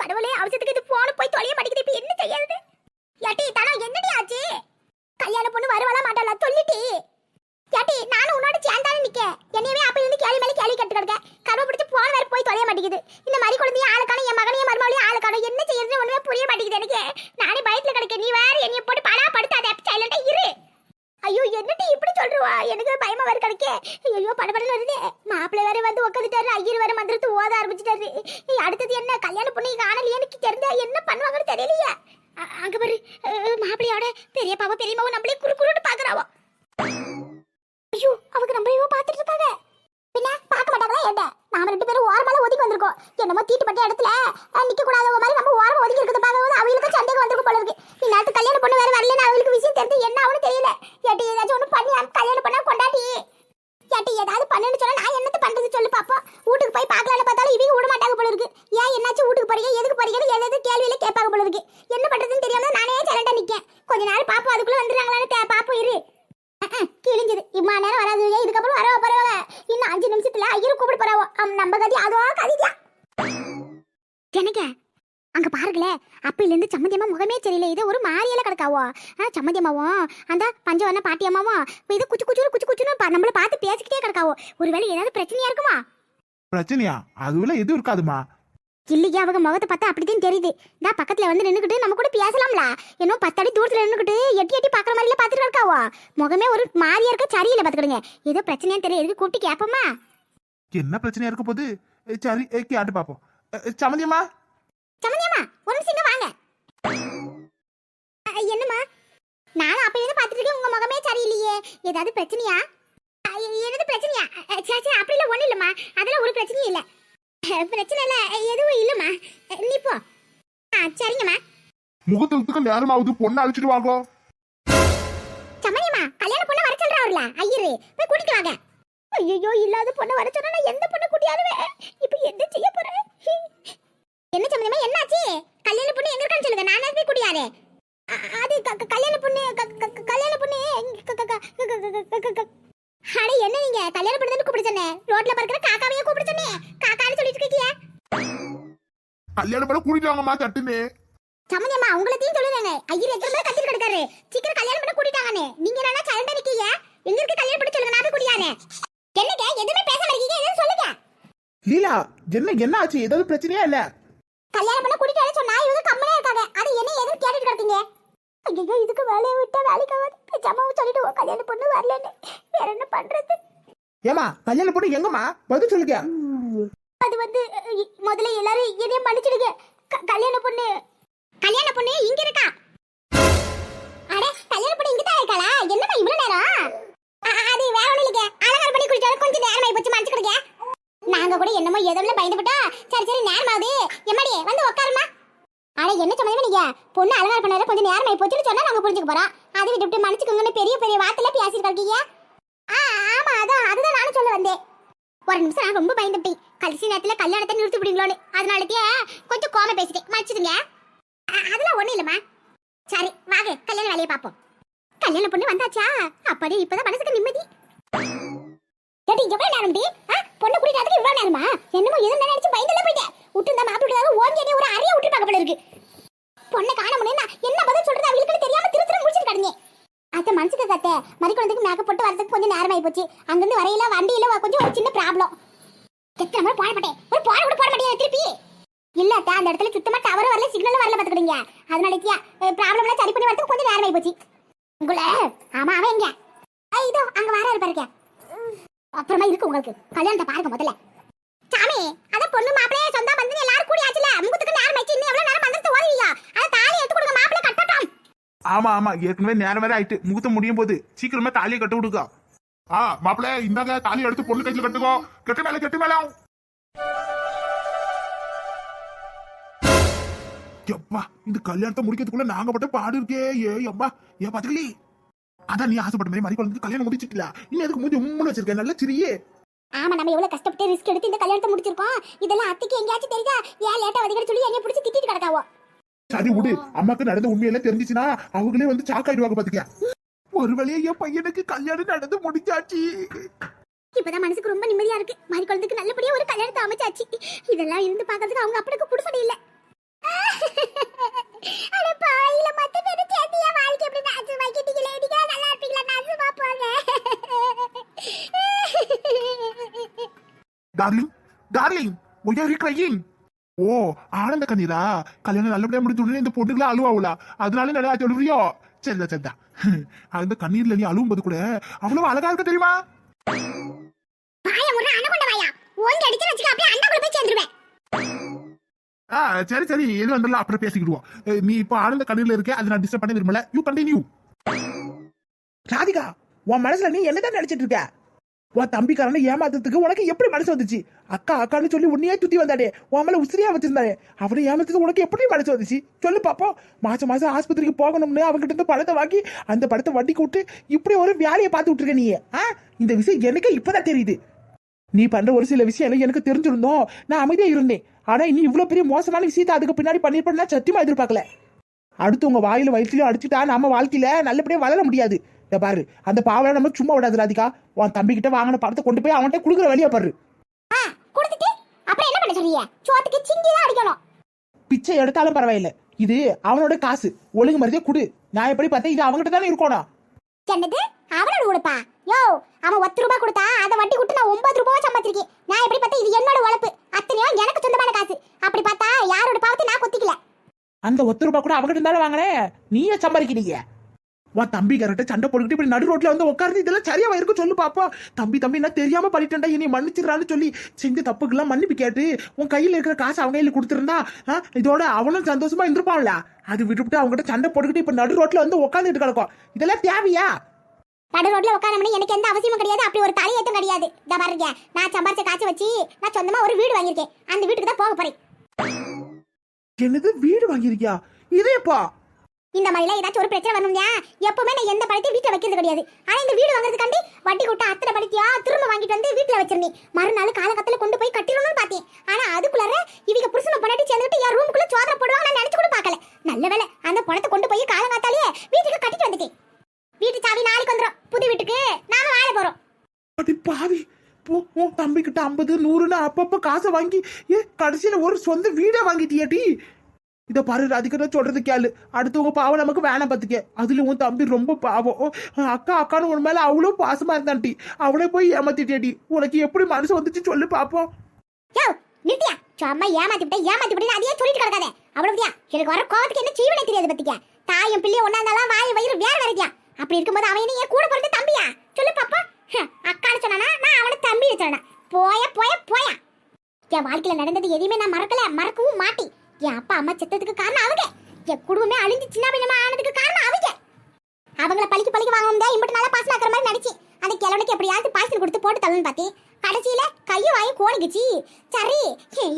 கடவுளே அவசரத்துக்கு இது போன போய் தொலைய மாட்டேங்குது. இப்ப என்ன செய்யறது? யாட்டி தானா என்னடி ஆச்சு? கல்யாண பொண்ணு வருவாளா மாட்டாளா? சொல்லிட்டி யாட்டி நானும் உன்னோட சேர்ந்தானே நிக்க என்னையவே அப்ப இருந்து கேள்வி மேல கேள்வி கேட்டு கிடக்க கருவ பிடிச்சி போன வேற போய் தொலைய மாட்டேங்குது. இந்த மாதிரி குழந்தைய ஆளுக்கான என் மகனையும் மருமகளையும் ஆளுக்கான என்ன செய்யறது ஒண்ணுமே புரிய மாட்டேங்குது எனக்கு. நானே பயத்துல கிடக்க நீ வேற என்னைய போட்டு படா படுத்தாத சைலண்டா இரு. ஐயோ என்னடி இப்படி ஐயோ எனக்கு பயமா வேற கிடைக்கே ஐயோ படபடன்னு வருது. மாப்பிள்ளை வேற வந்து உட்காந்துட்டாரு ஐயர் வேற மந்திரத்து ஓத ஆரம்பிச்சிட்டாரு. அடுத்தது என்ன? கல்யாண பொண்ணு காணலையே எனக்கு தெரிஞ்சா என்ன பண்ணுவாங்கன்னு தெரியலையே. அங்க பாரு. அஹ், பெரிய பெரியப்பாவோ பெரியம்மாவோ நம்மளே குறு குறுன்னு பாக்குறாவோ ஐயோ அவங்க நம்மளையோ பாத்துட்டு இருக்காங்க. பின்ன? பார்க்க நாம ரெண்டு பேரும் ஓரமால ஒதுக்கி வந்திருக்கோம். என்னமோ தீட்டுப்பட்ட இடத்துல நிக்க கூடாத மாதிரி நம்ம ஓரமா ஒதுக்கி இருக்கிறத பார்க்கும்போது அவங்களுக்கு சந்தேகம் வந்திருக்கும் போல இருக்கு. இந்நேரத்து கல்யாணம் பொண்ணு வேற வரலன்னு அவங்களுக்கு விஷயம் தெரிஞ்சு என்ன ஆகும்னு தெரியல. ஏட்டி ஏதாச்சும் ஒண்ணு பண்ணி கல்யாணம் பண்ணா கொண்டாடி ஏட்டி ஏதாவது பண்ணுன்னு சொன்னா நான் என்னத்த பண்றது சொல்லு பாப்போம். வீட்டுக்கு போய் பார்க்கலாம்னு பார்த்தாலும் இவங்க விட மாட்டாங்க போல இருக்கு. ஏன் என்னாச்சும் வீட்டுக்கு போறீங்க? எதுக்கு போறீங்கன்னு எதாவது கேள்வியில கேட்பாங்க போல இருக்கு. என்ன பண்றதுன்னு தெரியாம நானே சரண்டா நிக்கேன். கொஞ்ச நேரம் பாப்போம் அதுக்குள்ள வந்துடுறாங்களான்னு பாப்போம் இரு. கிழிஞ்சது. இம்மா நேரம் வராது. இதுக்கப்புறம் வரவா போறவங்க இன்னும் அஞ்சு நிமிஷத்துல ஐயரும் கூப்பிட்டு போறாவோ. நம்ம கதி அதோ கதிதான் எனக்கு அங்க பாருங்களே. அப்பில இருந்து சம்மந்தியம்மா முகமே சரியில்லை. இது ஒரு மாறியல கிடக்காவோ? ஆ சம்மந்தியம்மாவும் அந்த பஞ்சவர்ண பாட்டியம்மாவும் இது குச்சு குச்சு குச்சு குச்சுன்னு பா- நம்மள பார்த்து பேசிக்கிட்டே கிடக்காவோ? ஒருவேளை ஏதாவது பிரச்சனையா இருக்குமா? பிரச்சனையா? அதுல எதுவும் இருக்காதுமா. இல்லையா அவங்க முகத்தை பார்த்தா அப்படிதான் தெரியுது. நான் பக்கத்துல வந்து நின்னுக்கிட்டு நம்ம கூட பேசலாம்ல. இன்னும் பத்தடி தூரத்துல நின்னுக்கிட்டு எட்டி எட்டி பாக்குற மாதிரில பாத்துட்டு இருக்காவோ. முகமே ஒரு மாறியா இருக்க சரியில்லை பாத்துக்கிடுங்க ஏதோ பிரச்சனையா தெரியும் எதுக்கு கூப்பிட்டு கேப்போமா? என்ன பிரச்சனையா இருக்க போது சரி கேட்டு பாப்போம். சம்மந்தியம்மா சம்மந்தியம்மா ஒரு நிமிஷம் வாங்க. என்னம்மா? நானும் அப்ப இருந்து பாத்துட்டு இருக்கேன். உங்க முகமே சரியில்லையே. ஏதாவது பிரச்சனையா? என்னது பிரச்சனையா? அ, சே சே அப்படி இல்ல ஒண்ணும் இல்லம்மா. அதெல்லாம் ஒரு பிரச்சனையும் இல்ல. பிரச்சனை இல்ல எதுவும் இல்லம்மா நீ போ சரிங்கம்மா முகத்துக்கு நேரம் ஆகுது பொண்ணு அழைச்சிட்டு வாங்க சமயமா கல்யாண பொண்ணு வர சொல்றாருல ஐயரு போய் கூட்டிட்டு வாங்க ஐயோ இல்லாத பொண்ணு வர சொன்னா நான் எந்த பொண்ணு கூட்டியாருவேன் இப்போ என்ன செய்ய போறேன் என்ன சமயமா என்னாச்சு கல்யாண பொண்ணு எங்க இருக்கான்னு சொல்லுங்க நானே போய் கூட்டியாரு அது கல்யாண பொண்ணு கல்யாண பொண்ணு அட என்ன நீங்க கல்யாண பொண்ணு கூப்பிடுச்சேனே ரோட்ல பறக்கிற காக்காவையே கூப்பிடுச்சேனே கல்யாணம் பண்ண கூட்டிட்டு வாங்கம்மா தட்டுன்னு சம்மந்தியம்மா உங்களத்தையும் சொல்லுறாங்க ஐயர் எத்தனை பேர் கத்திட்டு கிடக்காரு. சீக்கிரம் கல்யாணம் பண்ண கூட்டிட்டாங்கன்னு. நீங்க என்ன சரண்டா இருக்கீங்க எங்க இருக்கு கல்யாணம் பண்ண சொல்லுங்க நான் போய் கூட்டியாரேன் என்னங்க எதுவுமே பேசாம இருக்கீங்க? எதுவும் சொல்லுங்க. லீலா என்ன என்ன ஆச்சு? ஏதாவது பிரச்சனையா இல்ல? கல்யாணம் பண்ண கூட்டிட்டு சொன்னா இவங்க கம்மனே இருக்காங்க. அது என்ன எதுவும் கேட்டுட்டு கிடக்கீங்க? ஐயோ இதுக்கு வேலையை விட்டா வேலைக்கு ஆகாது. பேசாம சொல்லிட்டு கல்யாணம் பொண்ணு வரலன்னு வேற என்ன பண்றது? ஏமா கல்யாணம் பண்ணி எங்கம்மா? பதில் சொல்லுங்க. அது வந்து முதல்ல எல்லாரும் எதையும் மன்னிச்சிடுங்க. கல்யாண பொண்ணு. கல்யாண பொண்ணு இங்க இருக்கா? அட கல்யாண பொண்ணு இங்க தான் இருக்காளா? என்னம்மா இவ்வளவு நேரம்? அது வேற ஒண்ணு இல்லைங்க. அலங்காரம் பண்ணி குடிச்சாலும் கொஞ்சம் நேரம் ஆகி போச்சு மன்னிச்சுக்கிடுங்க நாங்க கூட என்னமோ எதுவும் பயந்துபட்டா. சரி சரி நேரம் ஆகுது எம்மாடி வந்து உட்காருமா அட என்ன சம்மந்தமே நீங்க பொண்ணு அலங்காரம் பண்ணாத கொஞ்சம் நேரம் ஆகி போச்சுன்னு சொன்னா நாங்க புரிஞ்சுக்க போறோம். அதை விட்டு விட்டு மன்னிச்சுக்கோங்கன்னு பெரிய பெரிய வார்த்தையில பேசிட்டு இருக்கீங்க ஆமா அதான் அதுதான் நானும் சொல்ல வந்தேன் ஒரு நிமிஷம் நான் ரொம்ப பயந்துட்டேன். கடைசி நேரத்துல கல்யாணத்தை நிறுத்தி விடுங்களோன்னு. அதனாலக்கே கொஞ்சம் கோம பேசிட்டேன். மன்னிச்சிடுங்க. அ- அதெல்லாம் ஒண்ணும் இல்லம்மா. சரி வாங்க. கல்யாண வேலையை பார்ப்போம். கல்யாண பொண்ணு வந்தாச்சா? அப்படியே இப்பதான் மனசுக்கு நிம்மதி. கேட்டி எவ்வளவு நேரம் டி ஆ, பொண்ணு குடிக்கிறதுக்கு இவ்வளவு நேரமா? என்னமோ எதுவும் நினைச்சு பயந்துல போயிட்டேன் விட்டு இந்த மாப்பிள்ளை ஓங்கி ஒரு அறைய விட்டுருப்பாங்க போல இருக்கு. பொண்ணை காண முடியும்னா என்ன பதில் சொல்றது அவங்களுக்கு தெரியாம திரு திரு முடிச்சிட்டு கிடங்க அத்தை மனசுக்கு கத்தை மறிக்குழந்தைக்கு மேக்கப் போட்டு வரதுக்கு கொஞ்சம் நேரம் ஆகி போச்சு. அங்கிருந்து வரையில வண்டியில கொஞ்சம் ஒரு சின்ன ப்ராப்ளம் எத்தனை முறை போட மாட்டேன். ஒரு போட கூட போட மாட்டேன் திருப்பி? இல்ல அத்தை அந்த இடத்துல சுத்தமா டவர் வரல சிக்னல் வரல பாத்துக்கிடுங்க ப்ராப்ளம் ப்ராப்ளம்லாம் சரி பண்ணி வரதுக்கு கொஞ்சம் நேரம் ஆகி போச்சு. உங்கள? ஆமா அவன் எங்க? இதோ அங்க வர இருப்பாருக்க அப்புறமா இருக்கு உங்களுக்கு. கல்யாணத்தை பாருங்க முதல்ல. சாமி அத பொண்ணு மாப்பிளைய சொந்தம் வந்து எல்லாரும் கூடி ஆச்சுல முகத்துக்கு நேரம் ஆயிடுச்சு இன்னும் எவ்வளவு நேரம் மந்திரத்தை ஓதுவீங்க அத தாலி எடுத்து கொடுங்க மாப்பிளை கட்டட்டும் ஆமா ஆமா. ஏற்கனவே நேரம் வேற ஆயிட்டு. முகூர்த்தம் முடியும் போது சீக்கிரமே தாலியை கட்டு விடுக்கா ஆ மாப்பிள்ள இந்தாங்க தாலி எடுத்து பொண்ணு கையில கட்டுக்கோ கெட்டு மேல கெட்டு மேல. எப்பா இந்த கல்யாணத்தை முடிக்கிறதுக்குள்ள நாங்க பட்ட பாடு இருக்கே. ஏ அப்பா ஏ பாத்துக்கலி அதான் நீ ஆசைப்பட்ட மாதிரி மாதிரி குழந்தைக்கு கல்யாணம் முடிச்சிட்டல இன்னும் எதுக்கு மூஞ்சி உம்முன்னு வச்சிருக்கேன். நல்ல சிரியே. ஆமா நம்ம எவ்வளவு கஷ்டப்பட்டு ரிஸ்க் எடுத்து இந்த கல்யாணத்தை முடிச்சிருக்கோம். இதெல்லாம் அத்தைக்கு எங்கேயாச்சும் தெரியுதா ஏன் லேட்டா வதிகட சொல்லி என்னைய பிடிச்சி திட்டிட்டு கிடக்காவோ. சரி விடு. அம்மாக்கு நடந்த உண்மையெல்லாம் தெரிஞ்சிச்சுன்னா அவங்களே வந்து சாக்காயிடுவாங்க பாத்துக்க ஒரு வழியா என் பையனுக்கு கல்யாணம் நடந்து முடிச்சாச்சு இப்பதான் மனசுக்கு ரொம்ப நிம்மதியா இருக்கு. மாதிரி குழந்தைக்கு நல்லபடியா ஒரு கல்யாணத்தை அமைச்சாச்சு. இதெல்லாம் இருந்து பாக்கிறதுக்கு அவங்க அப்பனுக்கு புடிசடி இல்ல. Darling darling why are you crying oh ஆனந்த கண்ணீரா? கல்யாணம் நல்லபடியா உடனே இந்த பொண்ணுங்களா அழுவாவுல அதனால நல்லா சொல்றியோ சரிதா சரிதா. அந்த கண்ணீர்ல நீ அழுவும் போது கூட அவ்வளவு அழகா இருக்க தெரியுமா? ஆ சரி சரி. எது வந்தாலும் அப்புறம் பேசிக்கிடுவோம். நீ இப்போ ஆனந்த கண்ணீர்ல இருக்க அதை நான் டிஸ்டர்ப் பண்ண விரும்பல. யூ கண்டினியூ ராதிகா உன் மனசுல நீ என்னதான் நினைச்சிட்டு இருக்க? உன் தம்பிக்காரனை ஏமாத்துறதுக்கு உனக்கு எப்படி மனசு வந்துச்சு? அக்கா அக்கான்னு சொல்லி உன்னையே துத்தி வந்தாடே உன் மேல உசிரியா வச்சிருந்தாரு அவனை ஏமாத்துறது உனக்கு எப்படி மனசு வந்துச்சு? சொல்லு பாப்போம் மாசம் மாசம் ஆஸ்பத்திரிக்கு போகணும்னு அவங்ககிட்ட இருந்து படத்தை வாங்கி அந்த படத்தை வட்டிக்கு விட்டு இப்படி ஒரு வேலையை பார்த்து விட்டுருக்க நீ ஆ? இந்த விஷயம் எனக்கு இப்பதான் தெரியுது. நீ பண்ற ஒரு சில விஷயம் எல்லாம் எனக்கு தெரிஞ்சிருந்தோம். நான் அமைதியா இருந்தேன். ஆனா நீ இவ்வளவு பெரிய மோசமான விஷயத்தை அதுக்கு பின்னாடி பண்ணிருப்பா சத்தியமா எதிர்பார்க்கல. அடுத்து உங்க வாயில வயிற்றுலயும் அடிச்சுட்டா நம்ம வாழ்க்கையில நல்லபடியா வளர முடியாது. இத பாரு. அந்த பாவலை நம்ம சும்மா விடாது ராதிகா. உன் தம்பி கிட்ட வாங்கின பணத்தை கொண்டு போய் அவன்கிட்ட குடுக்குற வழியா பாரு. ஆ கொடுத்துட்டு அப்புறம் என்ன பண்ண சொல்றீங்க? சோத்துக்கு சிங்கி தான் அடிக்கணும். பிச்சை எடுத்தாலும் பரவாயில்ல. இது அவனோட காசு. ஒழுங்கு மருதியா குடு. நான் எப்படி பார்த்தேன் இது அவன்கிட்ட தானே இருக்கணும் என்னது? அவனோட கொடுப்பா யோ அவன் ஒத்து ரூபாய் கொடுத்தா அதை வட்டி கொடுத்து நான் ஒன்பது ரூபாய் சம்பாதிச்சிருக்கேன். நான் எப்படி பார்த்தா இது என்னோட உழைப்பு. அத்தனையும் எனக்கு சொந்தமான காசு. அப்படி பார்த்தா யாரோட பாவத்தை நான் கொத்திக்கல. அந்த ஒத்து ரூபாய் கூட அவகிட்ட இருந்தாலும் வாங்கினேன் நீயே சம்பாதிக்கிறீங்க. உன் தம்பி கரெக்டா சண்டை போட்டுக்கிட்டு இப்படி நடு ரோட்ல வந்து உட்கார்ந்து இதெல்லாம் சரியாவா இருக்கும் சொல்லு பாப்போம் தம்பி தம்பி நான் தெரியாம பண்ணிட்டேன்டா இனி மன்னிச்சிடறான்னு சொல்லி செஞ்ச தப்புக்கெல்லாம் மன்னிப்பு கேட்டு உன் கையில இருக்கிற காசு அவன் கையில கொடுத்துருந்தா இதோட அவனும் சந்தோஷமா இருந்திருப்பான்ல. அது விட்டுவிட்டு அவங்ககிட்ட சண்டை போட்டுக்கிட்டு இப்ப நடு ரோட்ல வந்து உட்காந்துட்டு கிடக்கும். இதெல்லாம் தேவையா? நடு ரோட்ல உட்காரணும்னு எனக்கு எந்த அவசியமும் கிடையாது. அப்படி ஒரு தலையேத்தம் கிடையாது. இந்த பாருங்க நான் சம்பாரிச்ச காசு வச்சு நான் சொந்தமா ஒரு வீடு வாங்கியிருக்கேன். அந்த வீட்டுக்கு தான் போக போறேன். என்னது வீடு வாங்கியிருக்கியா? இதே எப்பா இந்த மாதிரிலாம் ஏதாச்சும் ஒரு பிரச்சனை வரணும்யா? எப்பவுமே நான் எந்த பழத்தையும் வீட்டில் வைக்கிறது கிடையாது. ஆனால் இந்த வீடு வாங்குறதுக்காண்டி வட்டி கூட்ட அத்தனை பழத்தையா திரும்ப வாங்கிட்டு வந்து வீட்டில் வச்சிருந்தேன். மறுநாள் காலகட்டத்தில் கொண்டு போய் கட்டிடணும்னு பார்த்தேன். ஆனால் அதுக்குள்ளார இவங்க புருஷனை பொண்டாட்டி சேர்ந்துட்டு என் ரூமுக்குள்ள சோதனை போடுவாங்க நான் நினச்சி கூட பார்க்கல. நல்ல வேலை அந்த பணத்தை கொண்டு போய் காலங்காத்தாலேயே வீட்டுக்கு கட்டிட்டு வந்துட்டேன். வீட்டு சாவி நாளைக்கு வந்துடும் புது வீட்டுக்கு நாம வாழ போறோம். அடி பாவி. போ உன் தம்பி கிட்ட ஐம்பது நூறுன்னு அப்பப்போ காசை வாங்கி ஏ கடைசியில் ஒரு சொந்த வீடை வாங்கிட்டியாட்டி இத பாரு ராதிகா சொல்றது கேளு. அடுத்தவங்க பாவம் நமக்கு வேணாம் பாத்துக்க அதுல உன் தம்பி ரொம்ப பாவம். ஓ, அக்கா அக்கான்னு உன் மேல அவ்வளவு பாசமா இருந்தான்டி அவளே போய் ஏமாத்திட்டேடி உனக்கு எப்படி மனசு வந்துச்சு சொல்லு பாப்போம். நித்யா சும்மா ஏமாத்தி விட்டா ஏமாத்தி விட்டு அதையே சொல்லிட்டு கிடக்காத. அவ்வளவுதியா எனக்கு வர கோவத்துக்கு என்ன செய்வனே தெரியாது பத்திக்க தாயும் பிள்ளையும் ஒன்னா இருந்தாலும் வாய் வயிறு வேற வேறதியா அப்படி இருக்கும்போது அவன் என்ன கூட பிறந்த தம்பியா? சொல்லு பாப்பா ஹம், அக்கான்னு சொன்னானா? நான் அவனை தம்பி சொன்னா போய போய போயா. என் வாழ்க்கையில நடந்தது எதையுமே நான் மறக்கல மறக்கவும் மாட்டேன். என் அப்பா அம்மா செத்ததுக்கு காரணம் அவங்க. என் குடும்பமே அழிஞ்சு சின்ன பின்னமா ஆனதுக்கு காரணம் அவங்க. அவங்கள பழிக்கு பழிக்கு வாங்கணும் தான் இம்பட்டு நல்லா பாசம் ஆக்குற மாதிரி நடிச்சு அந்த கிழவனுக்கு எப்படியாவது பாய்ச்சல் கொடுத்து போட்டு தள்ளணும்னு பார்த்தேன் கடைசியில கையும் வாயும் கோணிக்குச்சு. சரி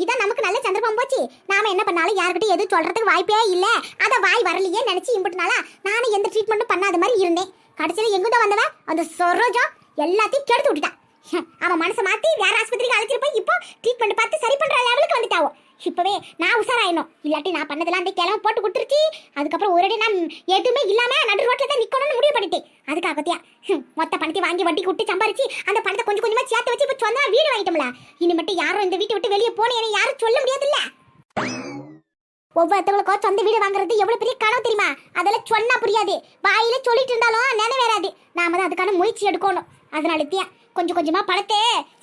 இதான் நமக்கு நல்ல சந்தர்ப்பம் போச்சு. நாம என்ன பண்ணாலும் யாருக்கிட்டையும் எதுவும் சொல்றதுக்கு வாய்ப்பே இல்ல. அத வாய் வரலையே நினைச்சு இம்பட்டு நாளா நானும் எந்த ட்ரீட்மெண்ட்டும் பண்ணாத மாதிரி இருந்தேன். கடைசியில எங்க தான் வந்தவன் அந்த சொரோஜா எல்லாத்தையும் கெடுத்து விட்டுட்டான் அவன் மனசை மாத்தி வேற ஆஸ்பத்திரிக்கு அழைச்சிட்டு போய் இப்போ ட்ரீட்மெண்ட் பார்த்து சரி பண்ற லெவலுக்கு வந்துட்டாவோ. இப்பவே நான் உஷாராயினும் இல்லாட்டி நான் பண்ணதெல்லாம் அந்த கிளம்ப போட்டு கொடுத்துருச்சு. அதுக்கப்புறம் ஒரே நான் எதுவுமே இல்லாம நடு ரோட்ல தான் நிக்கணும்னு முடிவு பண்ணிட்டேன். அதுக்காகத்தியா ஹம், மொத்த பணத்தை வாங்கி வட்டி கொடுத்து சம்பாரிச்சு அந்த பணத்தை கொஞ்சம் கொஞ்சமா சேர்த்து வச்சு இப்ப சொன்னா வீடு வாங்கிட்டோம்ல. இனி மட்டும் யாரும் இந்த வீட்டை விட்டு வெளியே போனேன்னு யாரும் சொல்ல முடியாதுல்ல. ஒவ்வொருத்தவங்களுக்கும் சொந்த வீடு வாங்குறது எவ்வளவு பெரிய கனவு தெரியுமா? அதெல்லாம் சொன்னா புரியாது. வாயில சொல்லிட்டு இருந்தாலும் நினைவேறாது. நாம தான் அதுக்கான முயற்சி எடுக்கணும். அதனால தியா கொஞ்சம் கொஞ்சமா பணத்தை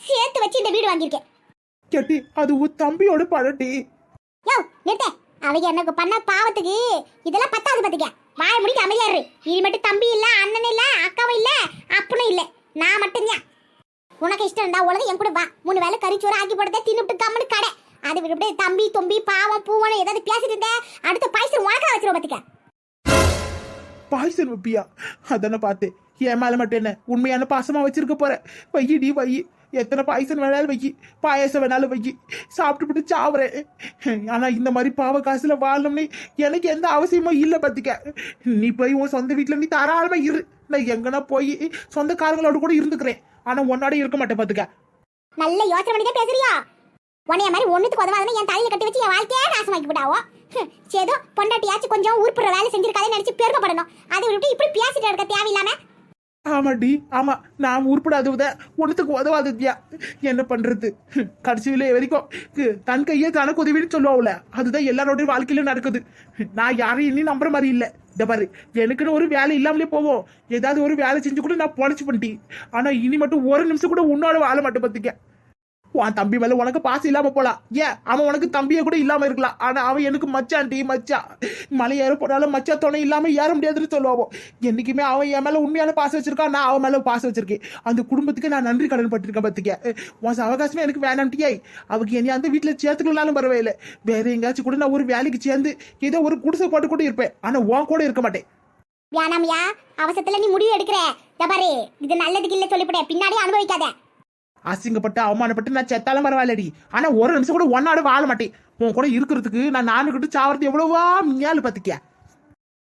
சேர்த்து வச்சு இந்த வீடு வாங்கியிருக்கேன். கேட்டி அது உன் தம்பியோட பழட்டி. யோ நிறுத்த. அவங்க எனக்கு பண்ண பாவத்துக்கு இதெல்லாம் பத்தாது பாத்துக்க. வாய முடிக்க அமைதியாரு இது மட்டும் தம்பி இல்ல அண்ணன் இல்ல அக்காவும் இல்ல அப்பனும் இல்ல. நான் மட்டும்தான். உனக்கு இஷ்டம் இருந்தா உலகம் என் கூட வா. மூணு வேளை கறிச்சோறு ஆக்கி போட்டதை தின்னுட்டு கம்முன்னு கடை. அது விட்டு தம்பி தொம்பி பாவம் பூவனம் ஏதாவது பேசிட்டு இருந்த அடுத்த பாய்ச்சல் உனக்கா வச்சிருவோம் பாத்துக்க. பாய்சன் வைப்பியா அதானே பார்த்தேன். என் மேல மட்டும் என்ன உண்மையான பாசமா வச்சிருக்க போற? வையடி வை எத்தனை பாயசம் வேணாலும் வைக்கி பாயசம் வேணாலும் வைக்கி சாப்பிட்டுவிட்டு சாவுறேன். ஆனால் இந்த மாதிரி பாவ காசில் வாழணும்னு எனக்கு எந்த அவசியமும் இல்லை பார்த்துக்க நீ போய் உன் சொந்த வீட்டில் நீ தாராளமாக இரு. நான் எங்கன்னா போய் சொந்தக்காரங்களோட கூட இருந்துக்கிறேன். ஆனால் உன்னோட இருக்க மாட்டேன் பார்த்துக்க நல்ல யோசனை பண்ணி தான் பேசுறியா? உன்னைய மாதிரி ஒன்றுத்துக்கு உதவாதுன்னு என் தலையில் கட்டி வச்சு என் வாழ்க்கையே நாசமாக்கி விட்டாவோ? சேதோ பொண்டாட்டியாச்சும் கொஞ்சம் ஊர்ப்புற வேலை செஞ்சிருக்காதே நினைச்சு பெருமைப்படணும் அதை விட்டு இப்படி பேசிட்டு இருக்க தேவையில்லாம ஆமாடி ஆமா. நான் உருப்படாதவத ஒன்றுத்துக்கு உதவாததியா? என்ன பண்றது? கடைசியில வரைக்கும் தன் கையே தனக்கு உதவின்னு சொல்லுவாவுல. அதுதான் எல்லாரோட வாழ்க்கையிலும் நடக்குது. நான் யாரையும் இனி நம்புற மாதிரி இல்லை. இந்த பாரு எனக்குன்னு ஒரு வேலை இல்லாமலே போவோம். ஏதாவது ஒரு வேலை செஞ்சு கூட நான் பொழைச்சு பண்ணிட்டி ஆனா இனி மட்டும் ஒரு நிமிஷம் கூட உன்னோட வாழ மட்டும் பத்திக்க. உன் தம்பி மேல உனக்கு பாசம் இல்லாம போலாம். ஏன்? அவன் உனக்கு தம்பியே கூட இல்லாம இருக்கலாம். ஆனா அவன் எனக்கு மச்சான்டி மச்சான் மலை ஏற போனாலும் மச்சா துணை இல்லாம ஏற முடியாதுன்னு சொல்லுவோம் என்னைக்குமே அவன் என் மேல உண்மையான பாசம் வச்சிருக்கான் நான் அவன் மேல பாசம் வச்சிருக்கேன். அந்த குடும்பத்துக்கு நான் நன்றி கடன் பட்டிருக்கேன் பத்திக்க. உன் அவகாசமே எனக்கு வேணாம் டீ அவங்க என்னைய அந்த வீட்டுல சேர்த்துக்கலாலும் பரவாயில்ல. வேற எங்கேயாச்சும் கூட நான் ஒரு வேலைக்கு சேர்ந்து ஏதோ ஒரு குடிசை போட்டு கூட இருப்பேன். ஆனா உன் கூட இருக்க மாட்டேன். வேணாமியா அவசரத்துல நீ முடிவு எடுக்கிற. பாரு. இது நல்லதுக்கு இல்ல சொல்லிவிட பின்னாடி அனுபவிக்காத. அசிங்கப்பட்டு அவமானப்பட்டு நான் செத்தாலும் பரவாயில்லடி. ஆனா ஒரு நிமிஷம் கூட ஒன்னாடு வாழ மாட்டேன். உன் கூட இருக்கிறதுக்கு நான் நானுக்கிட்டு சாவறது எவ்வளவா மியால் பத்திக்க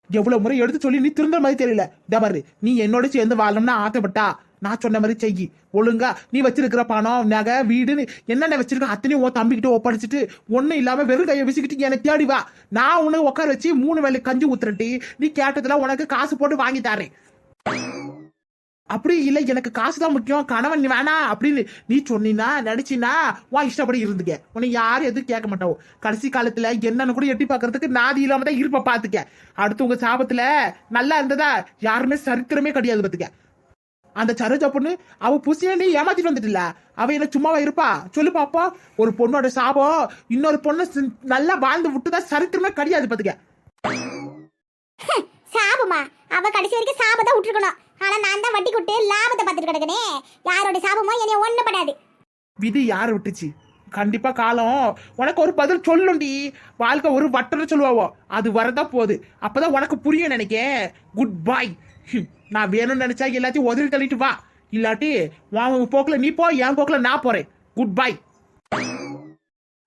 எவ்வளவு முறை எடுத்து சொல்லி நீ திருந்த மாதிரி தெரியல. தபாரு நீ என்னோட சேர்ந்து வாழணும்னு ஆசைப்பட்டா நான் சொன்ன மாதிரி செய்யி. ஒழுங்கா நீ வச்சிருக்கிற பணம் நகை வீடுன்னு என்னென்ன வச்சிருக்க அத்தனையும் உன் தம்பிக்கிட்ட ஒப்படைச்சிட்டு ஒன்றும் இல்லாம வெறும் கையை விசிக்கிட்டு என்னை தேடி வா. நான் உனக்கு உட்கார வச்சு மூணு வேலை கஞ்சி ஊத்துறட்டி நீ கேட்டதுல உனக்கு காசு போட்டு வாங்கி தரேன். அப்படி இல்லை எனக்கு காசு தான் முக்கியம் கணவன் நீ வேணா அப்படின்னு நீ சொன்னீன்னா நினைச்சினா உன் இஷ்டப்படி இருந்துக்க. உன்னை யாரும் எதுவும் கேட்க மாட்டோம் கடைசி காலத்துல என்னன்னு கூட எட்டி பார்க்கறதுக்கு நாதி இல்லாம தான் இருப்ப பாத்துக்க அடுத்து உங்க சாபத்துல நல்லா இருந்ததா யாருமே சரித்திரமே கிடையாது பாத்துக்க அந்த சரோஜா பொண்ணு அவ புசிய நீ ஏமாத்திட்டு வந்துட்டுல. அவ என்ன சும்மாவா இருப்பா? சொல்லு பாப்பா. ஒரு பொண்ணோட சாபம் இன்னொரு பொண்ணு நல்லா வாழ்ந்து விட்டுதான் சரித்திரமே கிடையாது பாத்துக்க சாபமா? அவ கடைசி வரைக்கும் சாபத்தை விட்டுருக்கணும். ஆனா நான் தான் வட்டி கொட்டு லாபத்தை பார்த்துட்டு கிடக்கனே யாரோட சாபமோ என்னைய ஒண்ணு படாது விதி யார் விட்டுச்சு? கண்டிப்பா காலம். உனக்கு ஒரு பதில் சொல்லுண்டி வாழ்க்கை ஒரு வட்டம்னு சொல்லுவாவோ. அது வரதா போகுது. அப்பதான் உனக்கு புரியும் நினைக்கேன். குட் பாய் நான் வேணும்னு நினைச்சா எல்லாத்தையும் உதறி தள்ளிட்டு வா. இல்லாட்டி உன் போக்கில் நீ போ என் போக்குல நான் போறேன். குட் பாய்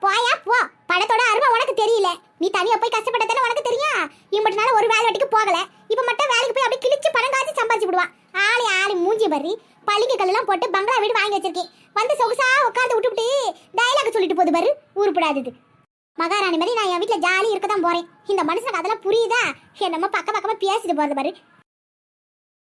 போ படத்தோட அருமை உனக்கு தெரியல. நீ தனியா போய் கஷ்டப்பட்டதுன்னு உனக்கு தெரியும்? இம்பட்டுனால ஒரு வேலை வெட்டிக்கு போகல. இப்ப மட்டும் வேலைக்கு போய் அப்படியே கிழிச்சு பணம் காய்ச்சி சம்பாதிச்சு விடுவான் ஆளி ஆளி மூஞ்சி பறி. பள்ளிக்கு கல்லாம் போட்டு பங்களா வீடு வாங்கி வச்சிருக்கேன். வந்து சொகுசா உட்காந்து விட்டுவிட்டு டைலாக் சொல்லிட்டு போகுது பாரு. உருப்படாதது. மகாராணி மாதிரி நான் என் வீட்டுல ஜாலி இருக்க தான் போறேன். இந்த மனுஷனுக்கு அதெல்லாம் புரியுதா? என்னமோ பக்க பக்கமா பேசிட்டு போறது பாரு.